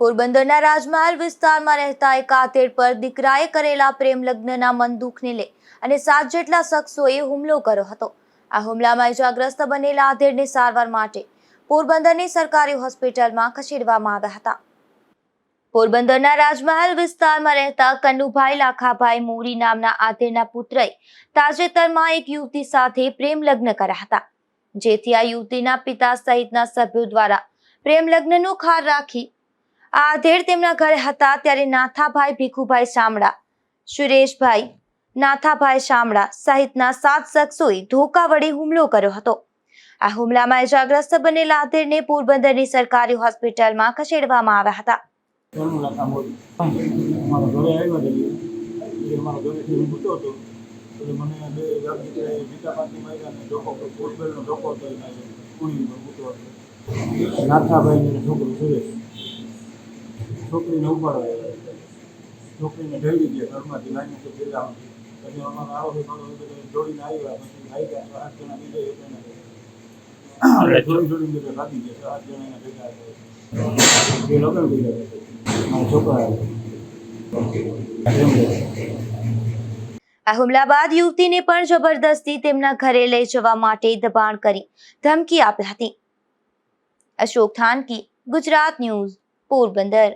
પોરબંદરના રાજમહેલ વિસ્તારમાં રહેતા એક આતેડ પર દીકરાએ કરેલા પ્રેમ લગ્નના મન દુઃખને લઈ અને સાત જેટલા શખ્સોએ હુમલો કર્યો હતો. આ હુમલામાં ઇજાગ્રસ્ત બનેલા આધેડને સારવાર માટે પોરબંદરની સરકારી હોસ્પિટલમાં ખસેડવામાં આવ્યા હતા. પોરબંદરના રાજમહેલ વિસ્તારમાં રહેતા કન્નુભાઈ લાખાભાઈ મોરી નામના આધેડના પુત્રએ તાજેતરમાં એક યુવતી સાથે પ્રેમ લગ્ન કર્યા હતા, જેથી આ યુવતીના પિતા સહિતના સભ્યો દ્વારા પ્રેમ લગ્નનો ખાર રાખી આ આધેડ તેમના ઘરે હતા ત્યારે નાથાભાઈ, ભીખુભાઈ શામળા, સુરેશભાઈ નાથાભાઈ શામળા સહિતના સાત શખ્સોએ ધોકા વડે હુમલો કર્યો હતો. આ હુમલામાં ઇજાગ્રસ્ત બનેલા આધેડને પોરબંદરની સરકારી હોસ્પિટલમાં ખસેડવામાં આવ્યા હતા. નાથાભાઈ છોકરો સુરેશ. છોકરીને ઉપાડવા છોકરીને ઢળી ગયા ઘરમાંથી લાઈને તો ભેગા પછી અમારો બધા જોડીને આવ્યા પછી આવી ગયા આઠ જણા બીજા એક જણા એટલે જોડી જોડીને બધા લાગી ગયા આઠ જણા એના ભેગા. એ લગ્ન ગયા મારા છોકરા આ હુમલા બાદ યુવતીને પણ જબરદસ્તી તેમના ઘરે લઈ જવા માટે દબાણ કરી ધમકી આપી હતી. અશોક થાનકી ગુજરાત ન્યૂઝ પોરબંદર.